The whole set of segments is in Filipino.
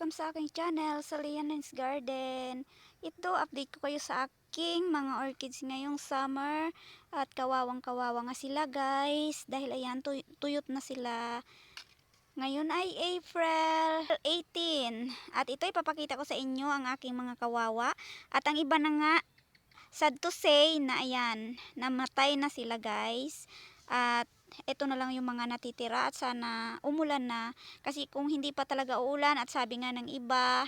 welcome sa aking channel, sa Lian's Garden. Ito, update ko kayo sa aking mga orchids ngayong summer. At kawawang kawawa nga sila guys. Dahil ayan, tuy- tuyot na sila. Ngayon ay April 18. At ito ipapakita ko sa inyo ang aking mga kawawa. At ang iba na nga, sad to say na ayan, namatay na sila guys. At ito na lang yung mga natitira at sana umulan na. Kasi kung hindi pa talaga uulan at sabi nga ng iba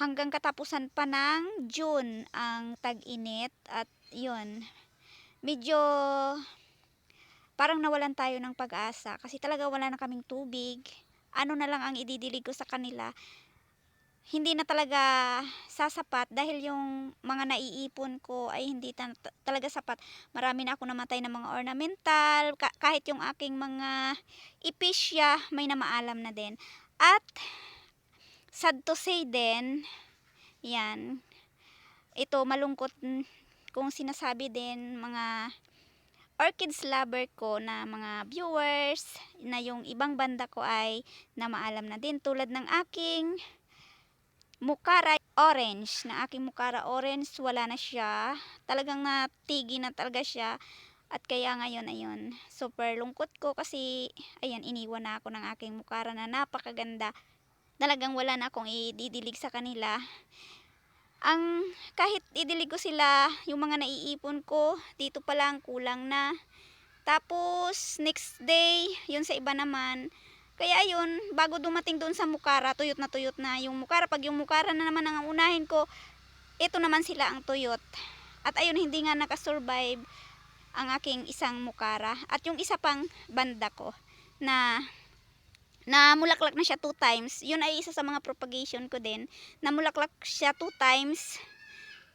hanggang katapusan pa ng June ang tag-init. At yun medyo parang nawalan tayo ng pag-asa. Kasi talaga wala na kaming tubig. Ano na lang ang ididilig ko sa kanila hindi na talaga sasapat dahil yung mga naiipon ko ay hindi ta- talaga sapat marami na ako namatay ng mga ornamental, ka- kahit yung aking mga ipisya, may namaalam na din. At, sad to say din, yan, ito malungkot kung sinasabi din mga orchids lover ko na mga viewers na yung ibang banda ko ay namaalam na din tulad ng aking mukara orange. Na aking mukara orange wala na siya. Talagang natigi na talaga siya. At kaya ngayon ayun super lungkot ko kasi ayan iniwan na ako ng aking mukara na napakaganda. Talagang wala na akong ididilig sa kanila. Ang kahit idilig ko sila yung mga naiipon ko dito pa lang kulang na. Tapos next day yun sa iba naman kaya ayun, bago dumating doon sa Mukara, tuyot na tuyot na yung Mukara. Pag yung Mukara na naman ang unahin ko, ito naman sila ang tuyot. At ayun, hindi nga nakasurvive ang aking isang Mukara. At yung isa pang banda ko na na mulaklak na siya two times. Yun ay isa sa mga propagation ko din. Na mulaklak siya two times.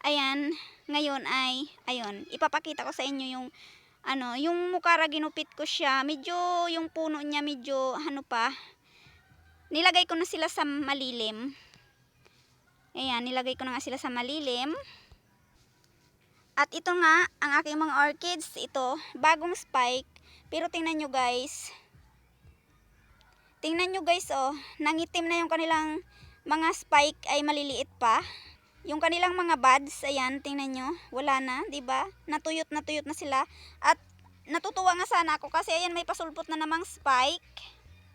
Ayan, ngayon ay, ayun, ipapakita ko sa inyo yung ano, yung mukara ginupit ko siya, medyo yung puno niya medyo ano pa. Nilagay ko na sila sa malilim. Ayan, nilagay ko na nga sila sa malilim. At ito nga, ang aking mga orchids, ito, bagong spike. Pero tingnan nyo guys. Tingnan nyo guys, oh, nangitim na yung kanilang mga spike ay maliliit pa. Yung kanilang mga buds, ayan, tingnan nyo, wala na, ba? Natuyot na tuyot na sila. At natutuwa nga sana ako kasi ayan may pasulpot na namang spike.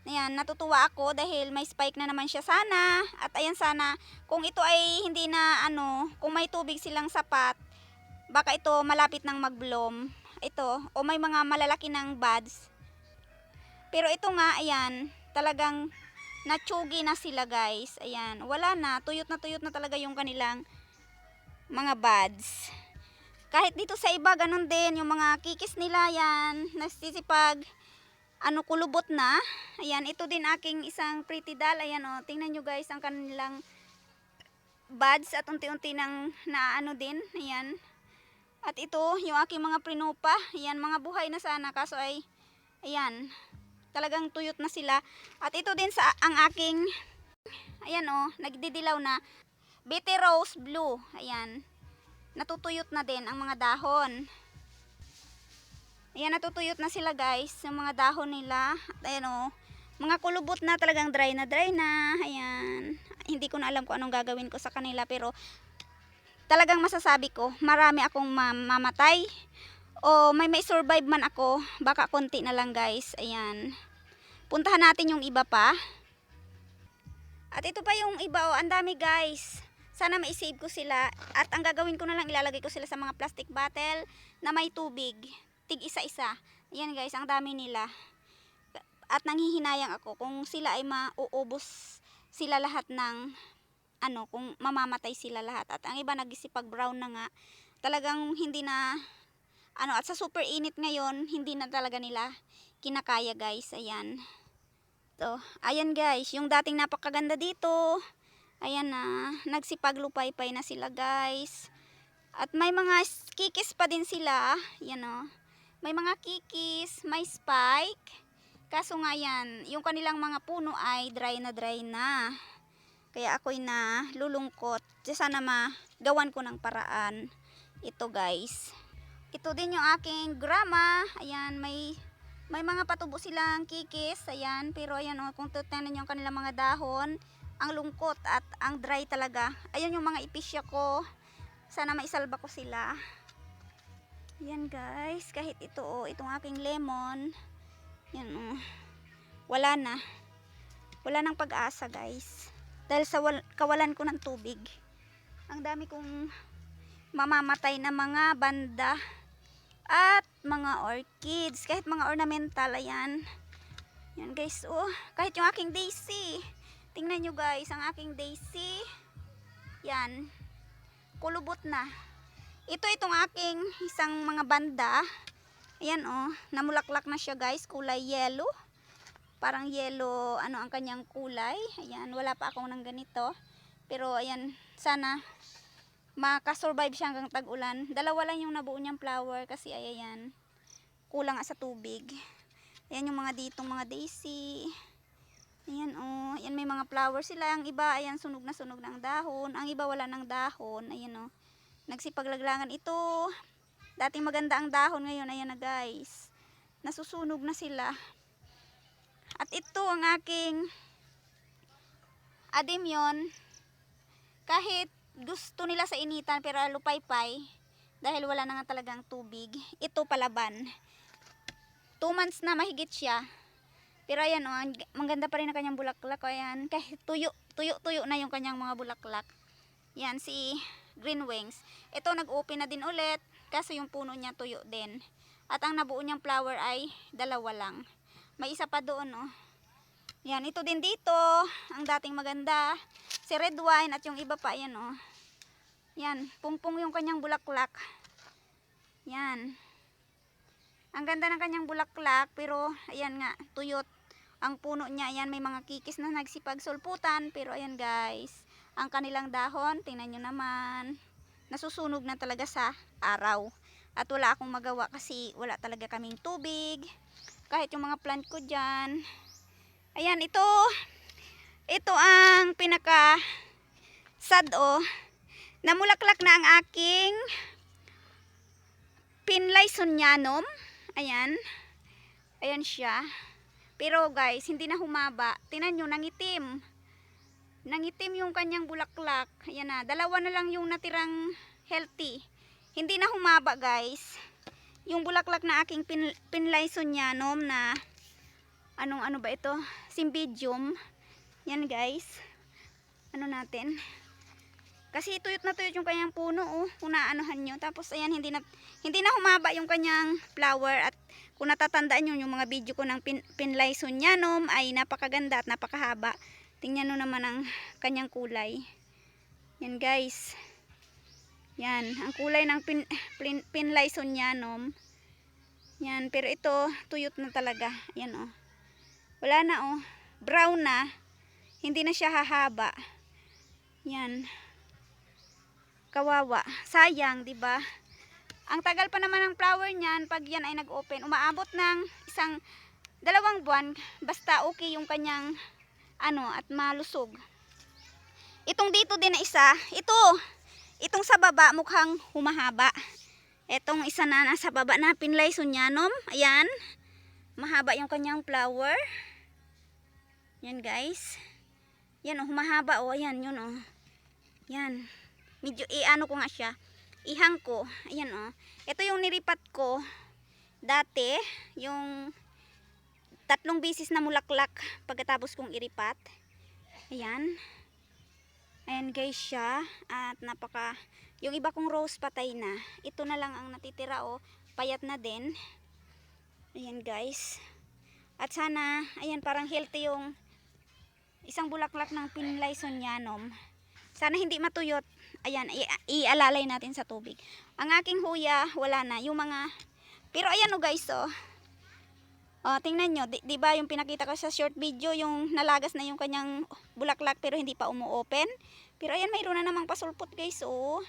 Ayan, natutuwa ako dahil may spike na naman siya sana. At ayan sana, kung ito ay hindi na ano, kung may tubig silang sapat, baka ito malapit nang mag-bloom. Ito, o may mga malalaki ng buds. Pero ito nga, ayan, talagang natsugi na sila guys. Ayan, wala na. Tuyot na tuyot na talaga yung kanilang mga buds. Kahit dito sa iba, ganun din. Yung mga kikis nila, yan. Nasisipag, ano, kulubot na. Ayan, ito din aking isang pretty doll. Ayan, oh, tingnan nyo guys, ang kanilang buds at unti-unti nang naano din. Ayan. At ito, yung aking mga prinupa. Ayan, mga buhay na sana. Kaso ay, ayan, talagang tuyot na sila. At ito din sa ang aking ayan oh, nagdidilaw na Betty Rose Blue. Ayan. Natutuyot na din ang mga dahon. Ayan, natutuyot na sila guys. Yung mga dahon nila. At ayan oh, mga kulubot na talagang dry na dry na. Ayan. Hindi ko na alam kung anong gagawin ko sa kanila pero talagang masasabi ko, marami akong mam- mamatay o may may survive man ako, baka konti na lang guys. Ayan. Puntahan natin yung iba pa. At ito pa yung iba oh, ang dami guys. Sana ma-save ko sila. At ang gagawin ko na lang, ilalagay ko sila sa mga plastic bottle na may tubig. Tig isa-isa. Ayan guys, ang dami nila. At nanghihinayang ako kung sila ay mauubos sila lahat ng ano, kung mamamatay sila lahat. At ang iba nagisipag brown na nga. Talagang hindi na ano at sa super init ngayon hindi na talaga nila kinakaya guys. Ayan. To ayan guys yung dating napakaganda dito. Ayan na nagsipaglupay-pay na sila guys. At may mga kikis pa din sila. Yan o may mga kikis may spike. Kaso nga yan yung kanilang mga puno ay dry na dry na. Kaya ako'y na lulungkot sana magawan ko ng paraan ito guys ito din yung aking grama. Ayan, may may mga patubo silang kikis. Ayan, pero ayan oh, kung niyo yung kanilang mga dahon, ang lungkot at ang dry talaga. Ayun yung mga ipisya ko. Sana maisalba ko sila. Yan guys, kahit ito oh, itong aking lemon. Yan oh. Wala na. Wala nang pag-asa guys. Dahil sa wal- kawalan ko ng tubig. Ang dami kong mamamatay na mga banda at mga orchids. Kahit mga ornamental, ayan. Yan guys, oh. Kahit yung aking daisy. Tingnan nyo guys, ang aking daisy. Yan. Kulubot na. Ito itong aking isang mga banda. Ayan oh, namulaklak na siya guys, kulay yellow. Parang yellow, ano ang kanyang kulay. Ayan, wala pa akong ng ganito. Pero ayan, sana makasurvive siya hanggang tag-ulan. Dalawa lang yung nabuo niyang flower kasi ay ayan, kulang sa tubig. Ayan yung mga ditong mga daisy. Ayan oh, ayan may mga flowers sila. Ang iba, ayan sunog na sunog ng dahon. Ang iba wala ng dahon. Ayan oh, nagsipaglaglangan ito. Dating maganda ang dahon ngayon, ayan na guys. Nasusunog na sila. At ito ang aking adimyon. Kahit gusto nila sa initan pero lupaypay dahil wala na nga talagang tubig. Ito palaban. 2 months na mahigit siya. Pero ayan oh, ang- maganda pa rin ang kanyang bulaklak. O, Ayan, kahit tuyo, tuyo, tuyo na yung kanyang mga bulaklak. Yan, si Green Wings. Ito, nag-open na din ulit. Kaso yung puno niya tuyo din. At ang nabuo niyang flower ay dalawa lang. May isa pa doon, oh. Yan, ito din dito. Ang dating maganda. Si red wine at yung iba pa, yan, oh. Yan, pungpong yung kanyang bulaklak. Yan. Ang ganda ng kanyang bulaklak, pero ayan nga, tuyot. Ang puno niya, ayan, may mga kikis na nagsipagsulputan. Pero ayan guys, ang kanilang dahon, tingnan nyo naman, nasusunog na talaga sa araw. At wala akong magawa kasi wala talaga kaming tubig. Kahit yung mga plant ko dyan. Ayan, ito, ito ang pinaka sad oh. Namulaklak na ang aking Pinlay Sunyanum. Ayan. Ayan siya. Pero guys, hindi na humaba. Tinan nyo, nangitim. Nangitim yung kanyang bulaklak. Ayan na. Dalawa na lang yung natirang healthy. Hindi na humaba guys. Yung bulaklak na aking pin, Pinlay Sunyanum na anong ano ba ito? Cymbidium. Yan guys. Ano natin? Kasi tuyot na tuyot yung kanyang puno oh, kung naanohan nyo. Tapos ayan, hindi na, hindi na humaba yung kanyang flower at kung natatandaan nyo yung mga video ko ng pin, Pinlay Sunyanum ay napakaganda at napakahaba. Tingnan nyo naman ang kanyang kulay. Yan guys. Yan, ang kulay ng pin, pin, Pinlay Sunyanum. Yan, pero ito tuyot na talaga. Yan oh. Wala na oh. Brown na. Hindi na siya hahaba. Yan kawawa. Sayang, 'di ba? Ang tagal pa naman ng flower niyan pag yan ay nag-open. Umaabot ng isang dalawang buwan basta okay yung kanyang ano at malusog. Itong dito din na isa, ito. Itong sa baba mukhang humahaba. Itong isa na nasa baba na pinlay sunyanum. Ayan. Mahaba yung kanyang flower. Yan guys. Yan oh, humahaba oh. Ayan, yun oh. Yan. Medyo i-ano ko nga siya ihang ko ayan oh. Ito yung niripat ko dati yung tatlong bisis na mulaklak pagkatapos kong iripat. Ayan. Ayan guys siya. At napaka yung iba kong rose patay na ito na lang ang natitira oh. Payat na din. Ayan guys. At sana ayan parang healthy yung isang bulaklak ng pinlay sonyanum sana hindi matuyot ayan, ialalay natin sa tubig. Ang aking huya, wala na. Yung mga, pero ayan o guys, oh. Oh, tingnan nyo, di, di ba yung pinakita ko sa short video, yung nalagas na yung kanyang bulaklak pero hindi pa umu-open. Pero ayan, mayroon na namang pasulpot guys, oh.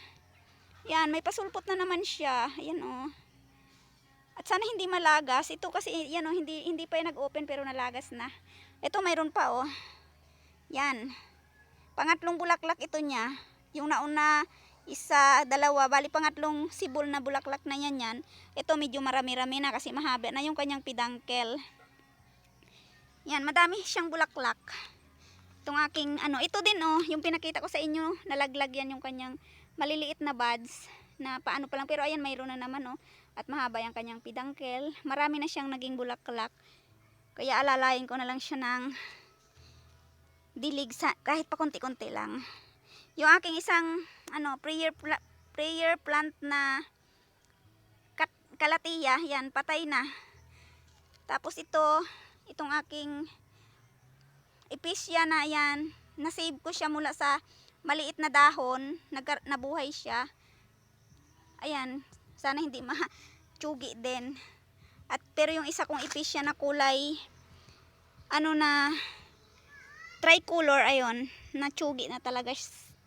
Yan, may pasulpot na naman siya. Ayan, oh. At sana hindi malagas. Ito kasi, yan, oh, hindi, hindi pa yung nag-open pero nalagas na. Ito, mayroon pa, oh. Yan. Pangatlong bulaklak ito niya. Yung nauna, isa, dalawa, bali pangatlong sibol na bulaklak na yan yan. Ito medyo marami-rami na kasi mahaba na yung kanyang pidangkel. Yan, madami siyang bulaklak. Itong aking, ano, ito din oh, yung pinakita ko sa inyo, nalaglag yan yung kanyang maliliit na buds na paano pa lang. Pero ayan, mayroon na naman oh. At mahaba yung kanyang pidangkel. Marami na siyang naging bulaklak. Kaya alalayin ko na lang siya ng dilig sa, kahit pa konti-konti lang. Yung aking isang, ano, prayer, pla- prayer plant na kat, kalatiya, yan, patay na. Tapos ito, itong aking ipisya na yan, nasave ko siya mula sa maliit na dahon, nagka, nabuhay siya. Ayan, sana hindi ma-tsugi din. At pero yung isa kong ipisya na kulay, ano na, tricolor, ayon, natsugi na talaga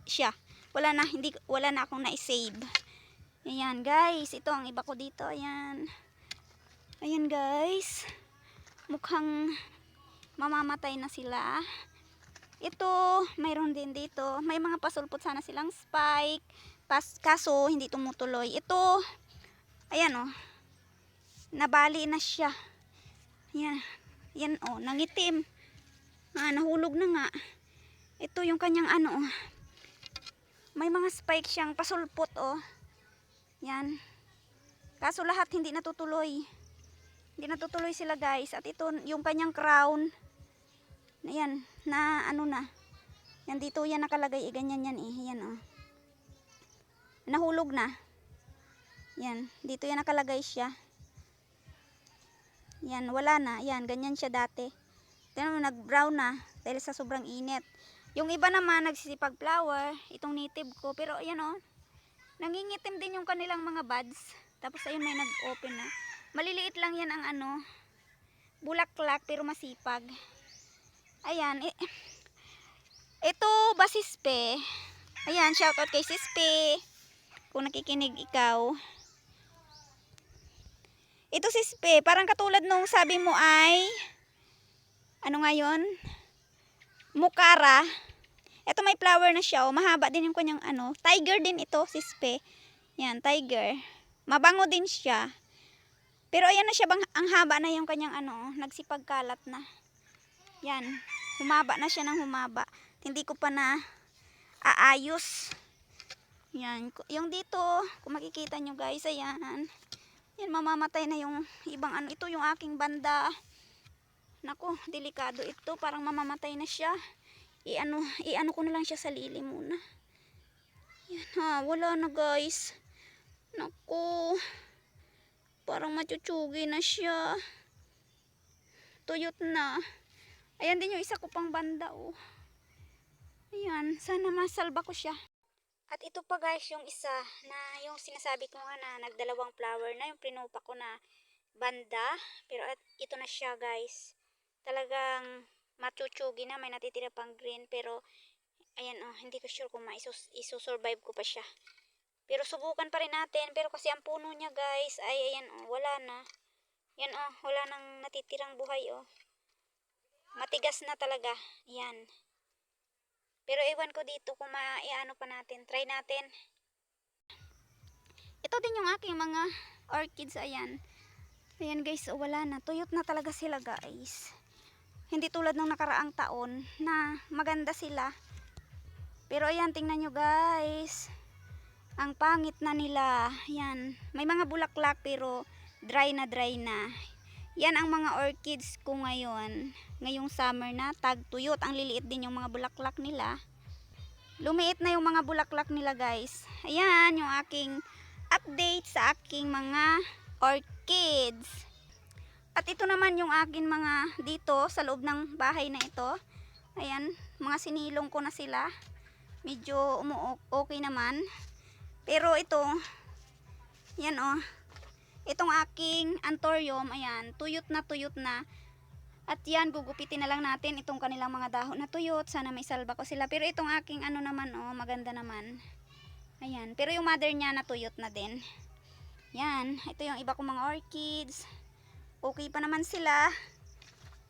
siya. Wala na, hindi, wala na akong na-save. Ayan guys, ito ang iba ko dito, ayan. Ayan guys, mukhang mamamatay na sila. Ito, mayroon din dito. May mga pasulpot sana silang spike. Pas, kaso, hindi tumutuloy. Ito, ayan oh. Nabali na siya. Ayan. Yan oh, nangitim. Ah, nahulog na nga. Ito yung kanyang ano oh. May mga spike siyang pasulpot oh. Yan. Kaso lahat hindi natutuloy. Hindi natutuloy sila guys. At ito yung kanyang crown. Ayan, na ano na. Yan dito yan nakalagay. Eh, ganyan yan eh. Yan oh. Nahulog na. Yan, dito yan nakalagay siya. Yan, wala na. Yan, ganyan siya dati. Tignan mo, nag-brown na dahil sa sobrang init. Yung iba naman, nagsisipag flower. Itong native ko. Pero ayan oh, nangingitim din yung kanilang mga buds. Tapos ayun, may nag-open na. Maliliit lang yan ang ano, bulaklak pero masipag. Ayan, eh, ito ba sispe? Ayan, shoutout kay sispe. Kung nakikinig ikaw. Ito sispe, parang katulad nung sabi mo ay, ano nga yun? Mukara. Ito may flower na siya, oh. mahaba din yung kanyang ano. Tiger din ito, sispe. Yan, tiger. Mabango din siya. Pero ayan na siya, bang, ang haba na yung kanyang ano, nagsipagkalat na. Yan, humaba na siya ng humaba. Hindi ko pa na aayos. Yan, yung dito, kung makikita nyo guys, ayan. Yan, mamamatay na yung ibang ano. Ito yung aking banda. Naku, delikado ito. Parang mamamatay na siya. I-ano, i-ano ko na lang siya sa lili muna. Yan ha, wala na guys. Naku. Parang machuchugi na siya. Tuyot na. Ayan din yung isa ko pang banda oh. Ayan, sana masalba ko siya. At ito pa guys yung isa na yung sinasabi ko nga na nagdalawang flower na yung prinupa ko na banda. Pero at ito na siya guys. Talagang machuchugi na may natitira pang green pero ayan oh, hindi ko sure kung maisus isusurvive ko pa siya. Pero subukan pa rin natin. Pero kasi ang puno niya guys ay ayan oh, wala na. Yan oh, wala nang natitirang buhay oh. Matigas na talaga. Yan. Pero ewan ko dito kung maiano pa natin. Try natin. Ito din yung aking mga orchids. Ayan. Ayan guys, oh, wala na. Tuyot na talaga sila guys. Hindi tulad ng nakaraang taon na maganda sila. Pero ayan, tingnan nyo guys. Ang pangit na nila. Yan. May mga bulaklak pero dry na dry na. Yan ang mga orchids ko ngayon. Ngayong summer na. Tagtuyot. Ang liliit din yung mga bulaklak nila. Lumiit na yung mga bulaklak nila guys. Ayan yung aking update sa aking mga orchids. At ito naman yung akin mga dito sa loob ng bahay na ito. Ayan. Mga sinilong ko na sila. Medyo okay naman. Pero ito, yan oh, itong aking anthurium, ayan, tuyot na tuyot na. At yan, gugupitin na lang natin itong kanilang mga dahon na tuyot. Sana may salba ko sila. Pero itong aking ano naman, oh, maganda naman. Ayan, pero yung mother niya natuyot na din. Yan, ito yung iba kong mga orchids. Okay pa naman sila.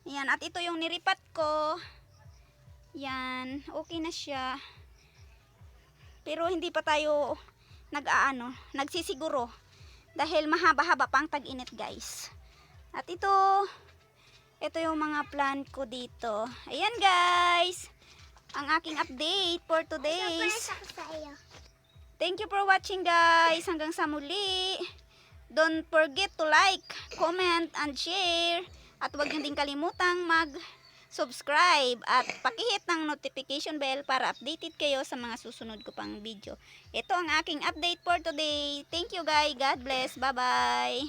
Ayan, at ito yung niripat ko. Yan, okay na siya. Pero hindi pa tayo nag-aano, nagsisiguro dahil mahaba-haba pang tag-init guys. At ito, ito yung mga plant ko dito. Ayan guys. ang aking update for today's. Thank you for watching guys. Hanggang sa muli. Don't forget to like, comment, and share. At huwag niyo din kalimutang mag-subscribe at pakihit ng notification bell para updated kayo sa mga susunod ko pang video. Ito ang aking update for today. Thank you guys. God bless. Bye-bye.